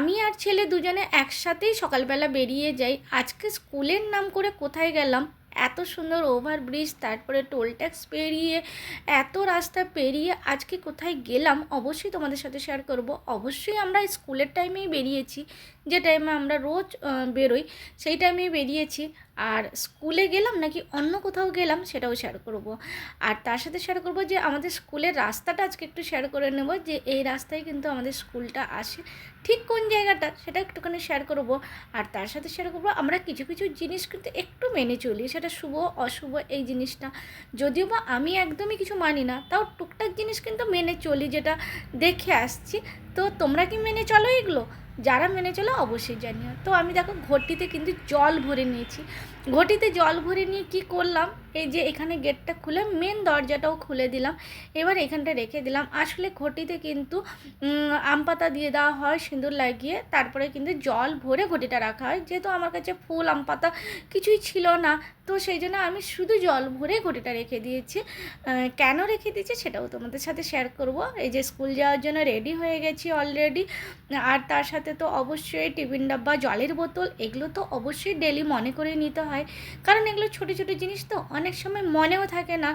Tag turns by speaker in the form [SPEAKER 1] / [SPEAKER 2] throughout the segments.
[SPEAKER 1] আমি আর ছেলে দুজনে একসাথেই সকালবেলা বেরিয়ে যাই। আজকে স্কুলের নাম করে কোথায় গেলাম? এত সুন্দর ওভারব্রিজ, তারপরে টোল ট্যাক্স পেরিয়ে, এত রাস্তা পেরিয়ে আজকে কোথায় গেলাম অবশ্যই তোমাদের সাথে শেয়ার করব। অবশ্যই আমরা স্কুলের টাইমেই বেরিয়েছি। যে টাইমে আমরা রোজ বেরোই, সেই টাইমেই বেরিয়েছি। আর স্কুলে গেলাম নাকি অন্য কোথাও গেলাম সেটাও শেয়ার করব। আর তার সাথে শেয়ার করব যে আমাদের স্কুলের রাস্তাটা আজকে একটু শেয়ার করে নেব যে এই রাস্তায় কিন্তু আমাদের স্কুলটা আসে ঠিক কোন জায়গাটা সেটা একটুখানি শেয়ার করব। আর তার সাথে শেয়ার করব আমরা কিছু কিছু জিনিস কিন্তু একটু মেনে চলি সেটা শুভ, অশুভ এই জিনিসটা। যদিও বা আমি একদমই কিছু মানি না, তাও টুকটাক জিনিস কিন্তু মেনে চলি যেটা দেখে আসছি। তো তোমরা কি মেনে চলো এগুলো? যারা মেনে চলো অবশ্যই জানিও। তো আমি দেখো ঘটিতে কিন্তু জল ভরে নিয়েছি। ঘটিতে জল ভরে নিয়ে কি করলাম? এই যে এখানে গেটটা খুলে মেন দরজাটাও খুলে দিলাম। এবার এখানটা রেখে দিলাম। আসলে ঘটিতে কিন্তু আম পাতা দিয়ে দেওয়া হয়, সিঁদুর লাগিয়ে তারপরে কিন্তু জল ভরে ঘটিটা রাখা হয়। যেহেতু আমার কাছে ফুল, আম পাতা কিছুই ছিল না, তো সেই জন্য আমি শুধু জল ভরে ঘটিটা রেখে দিয়েছি। কেন রেখে দিয়েছি সেটাও তোমাদের সাথে শেয়ার করব। এই যে স্কুল যাওয়ার জন্য রেডি হয়ে গেছি অলরেডি আর তার সাথে তো অবশ্যই টিফিন ডাব্বা, জলের বোতল, এগুলো তো অবশ্যই ডেলি মনে করে নিতে হয়। কারণ এগুলো ছোটো ছোটো জিনিস তো অনেক সময় মনেও থাকে না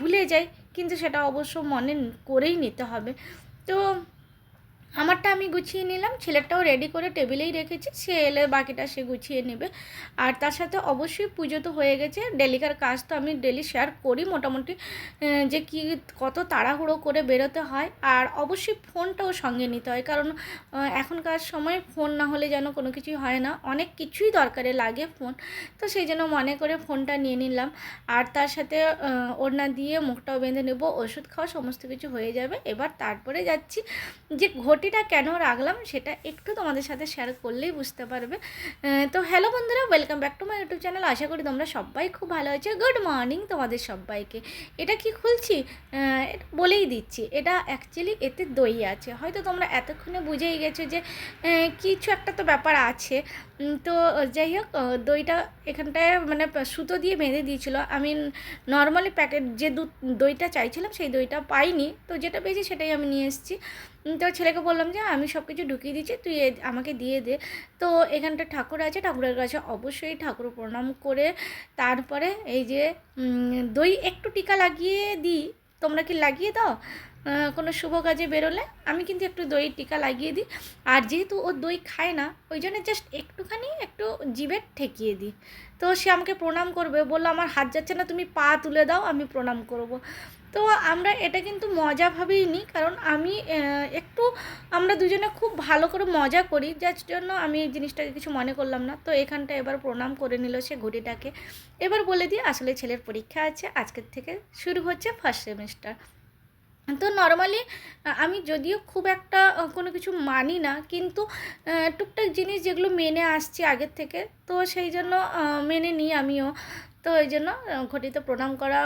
[SPEAKER 1] ভুলে যাই কিন্তু সেটা অবশ্য মনে করেই নিতে হবে। তো আমারটা আমি গুছিয়ে নিলাম, ছেলেরটাও রেডি করে টেবিলেই রেখেছি, সে এলে বাকিটা সে গুছিয়ে নেবে। আর তার সাথে অবশ্যই পুজো তো হয়ে গেছে, ডেলিকার কাজ তো আমি ডেলি শেয়ার করি মোটামুটি যে কি কত তাড়াহুড়ো করে বেরোতে হয়। আর অবশ্যই ফোনটাও সঙ্গে নিতে হয়, কারণ এখনকার সময় ফোন না হলে যেন কোনো কিছুই হয় না, অনেক কিছুই দরকারে লাগে ফোন। তো সেই জন্য মনে করে ফোনটা নিয়ে নিলাম। আর তার সাথে ওড়না দিয়ে মুখটাও বেঁধে নেব, ওষুধ খাওয়া সমস্ত কিছু হয়ে যাবে। এবার তারপরে যাচ্ছি যে ঘটিটা কেন রাখলাম সেটা একটু তোমাদের সাথে শেয়ার করলেই বুঝতে পারবে। তো হ্যালো বন্ধুরা welcome back to my YouTube channel আশা করি তোমরা সবাই খুব ভালো আছো। গুড মর্নিং তোমাদের সবাইকে। এটা কি খুলছি? বলেই দিচ্ছি। এটা অ্যাকচুয়ালি এতে দই আছে। হয়তো তোমরা এতক্ষণে বুঝেই গেছো যে কিছু একটা তো ব্যাপার আছে। তো যাই হোক দইটা এখানটায় মানে সুতো দিয়ে বেঁধে দিয়েছিল। আমি নর্মালি প্যাকেট যে দুধ দইটা চাইছিলাম, সেই দইটা পাইনি। তো যেটা পেয়েছি সেটাই আমি নিয়ে এসেছি। তো ছেলেকে বললাম যে, আমি সব কিছু ঢুকিয়ে দিচ্ছি তুই আমাকে দিয়ে দে। তো এখানটা ঠাকুর আছে, ঠাকুরের কাছে অবশ্যই ঠাকুর প্রণাম করে তারপরে এই যে দই একটু টিকা লাগিয়ে দিই। তোমরা কি লাগিয়ে দাও? কোনো শুভ কাজে বেরোলে আমি কিন্তু একটু দই টিকা লাগিয়ে দিই। আর যেহেতু ও দই খায় না, ওই জন্য জাস্ট একটুখানি একটু জিভে ঠেকিয়ে দিই। তো সে আমাকে প্রণাম করবে, বলল, আমার হাত যাচ্ছে না, তুমি পা তুলে দাও, আমি প্রণাম করব। তো আমরা এটা কিন্তু মজাভাবেই নিই, কারণ আমি একটু আমরা দুজনে খুব ভালো করে মজা করি, যার জন্য আমি এই জিনিসটাকে কিছু মনে করলাম না। তো এখানটা এবার প্রণাম করে নিল সে ঘড়িটাকে। এবার বলে দিই, আসলে ছেলের পরীক্ষা আছে, আজকের থেকে শুরু হচ্ছে ফার্স্ট সেমিস্টার তো নর্মালি আমি যদিও খুব একটা কোনো কিছু মানি না, কিন্তু টুকটাক জিনিস যেগুলো মেনে আসছি আগের থেকে, তো সেই জন্য মেনে নিই আমিও। তো এই জন্য ঘটিতে প্রণাম করা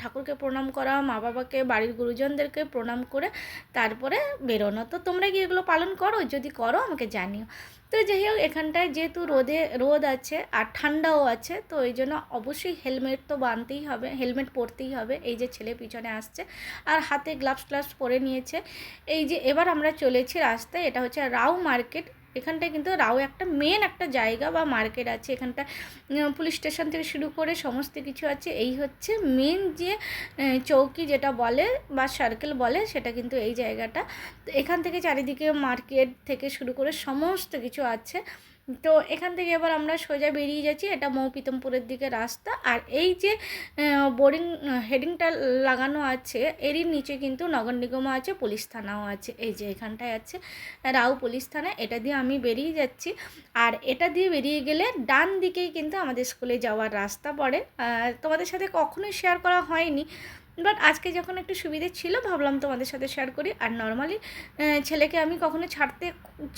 [SPEAKER 1] ঠাকুরকে প্রণাম করা, মা বাবাকে, বাড়ির গুরুজনদেরকে প্রণাম করে তারপরে বেরোনো। তো তোমরা কি এগুলো পালন করো, যদি করো আমাকে জানিও। তো যাই হোক এখানটায় যেহেতু রোদে, রোদ আছে আর ঠান্ডাও আছে, তো এই জন্য অবশ্যই হেলমেট তো বানতেই হবে, হেলমেট পরতেই হবে। এই যে ছেলে পিছনে আসছে আর হাতে গ্লাভস গ্লাভস পরে নিয়েছে। এই যে এবার আমরা চলেছি রাস্তায়, এটা হচ্ছে রাও মার্কেট এখানটায় কিন্তু রাও একটা মেন একটা জায়গা বা মার্কেট আছে। এখানটা পুলিশ স্টেশন থেকে শুরু করে সমস্ত কিছু আছে। এই হচ্ছে মেন যে চৌকি যেটা বলে বা সার্কেল বলে, সেটা কিন্তু এই জায়গাটা। তো এখান থেকে চারিদিকে মার্কেট থেকে শুরু করে সমস্ত কিছু আছে। তো এখান থেকে এবার আমরা সোজা বেরিয়ে যাচ্ছি, এটা মৌপিতমপুরের দিকে রাস্তা। আর এই যে বোর্ডিং হেডিংটা লাগানো আছে, এরই নিচে কিন্তু নগর নিগমও আছে, পুলিশ থানাও আছে, এই যে এখানটায় আছে, রাও পুলিশ থানা, এটা দিয়ে আমি বেরিয়ে যাচ্ছি। আর এটা দিয়ে বেরিয়ে গেলে ডান দিকেই কিন্তু আমাদের স্কুলে যাওয়ার রাস্তা পড়ে। তোমাদের সাথে কখনোই শেয়ার করা হয়নি। বাট আজকে যখন একটু সুবিধে ছিল, ভাবলাম তোমাদের সাথে শেয়ার করি। আর নর্মালি ছেলেকে আমি কখনো ছাড়তে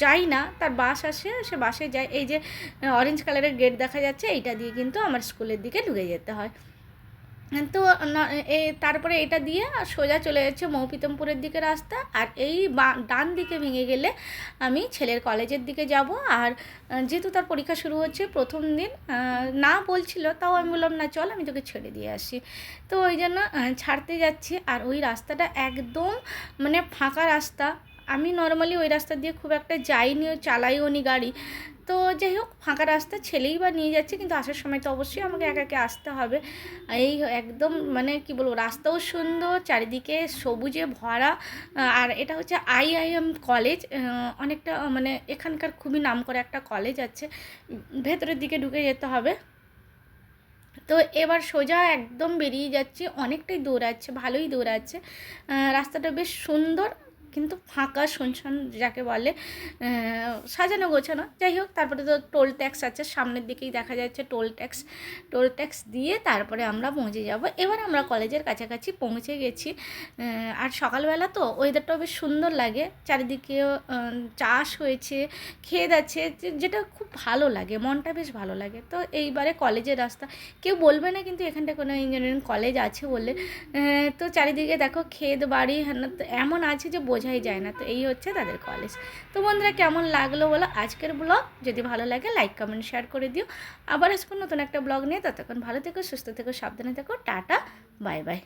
[SPEAKER 1] যাই না। তার বাস আসে, সে বাসে যায়। এই যে অরেঞ্জ কালারের গেট দেখা যাচ্ছে, এইটা দিয়ে কিন্তু আমার স্কুলের দিকে ঢুকে যেতে হয়। তো তারপরে এটা দিয়ে আর সোজা চলে যাচ্ছে মৌপিতমপুরের দিকে রাস্তা, আর এই ডান দিকে ভেঙে গেলে আমি ছেলের কলেজের দিকে যাব। আর যেহেতু তার পরীক্ষা শুরু হচ্ছে প্রথম দিন না বলছিল, তাও আমি বললাম, না, চল, আমি তোকে ছেড়ে দিয়ে আসি। তো ওই জন্য ছাড়তে যাচ্ছি। আর ওই রাস্তাটা একদম মানে ফাঁকা রাস্তা। আমি নর্মালি ওই রাস্তা দিয়ে খুব একটা যাইনি চালাইও নি গাড়ি। তো যাই হোক, ফাঁকা রাস্তা ছেলেই বা নিয়ে যাচ্ছে, কিন্তু আসার সময় তো অবশ্যই আমাকে একা একে আসতে হবে। এই একদম মানে কি বলব, রাস্তাও সুন্দর, চারিদিকে সবুজে ভরা আর এটা হচ্ছে আই আই এম কলেজ অনেকটা মানে এখানকার খুবই নাম করে একটা কলেজ আছে, ভেতরের দিকে ঢুকে যেতে হবে। তো এবার সোজা একদম বেরিয়ে যাচ্ছি, অনেকটাই দৌড়াচ্ছে ভালোই দৌড়াচ্ছে রাস্তাটা বেশ সুন্দর কিন্তু ফাঁকা শুনশান যাকে বলে সাজানো গোছানো। যাই হোক তারপরে তো টোল ট্যাক্স আছে সামনের দিকেই দেখা যাচ্ছে টোল ট্যাক্স। টোল ট্যাক্স দিয়ে তারপরে আমরা পৌঁছে যাব। এবার আমরা কলেজের কাছাকাছি পৌঁছে গেছি। আর সকালবেলা তো ওয়েদারটাও বেশ সুন্দর লাগে। চারিদিকেও আহ, চাষ হয়েছে ক্ষেত আছে যেটা খুব ভালো লাগে মনটা বেশ ভালো লাগে। তো এইবারে কলেজের রাস্তা কেউ বলবে না কিন্তু এখানটা কোনো ইঞ্জিনিয়ারিং কলেজ আছে বলে। তো চারিদিকে দেখো ক্ষেত বাড়ি হ্যান তো এমন আছে যে বোঝাই যায় না, তো এই হচ্ছে তাদের কলেজ তো বন্ধুরা, কেমন লাগল বলো? আজকের ব্লগ যদি ভালো লাগে লাইক কমেন্ট শেয়ার করে দিও। আবার আসব নতুন একটা ব্লগ নিয়ে। ততক্ষণ ভালো থেকো, সুস্থ থেকো, সাবধানে থেকো। Tata bye bye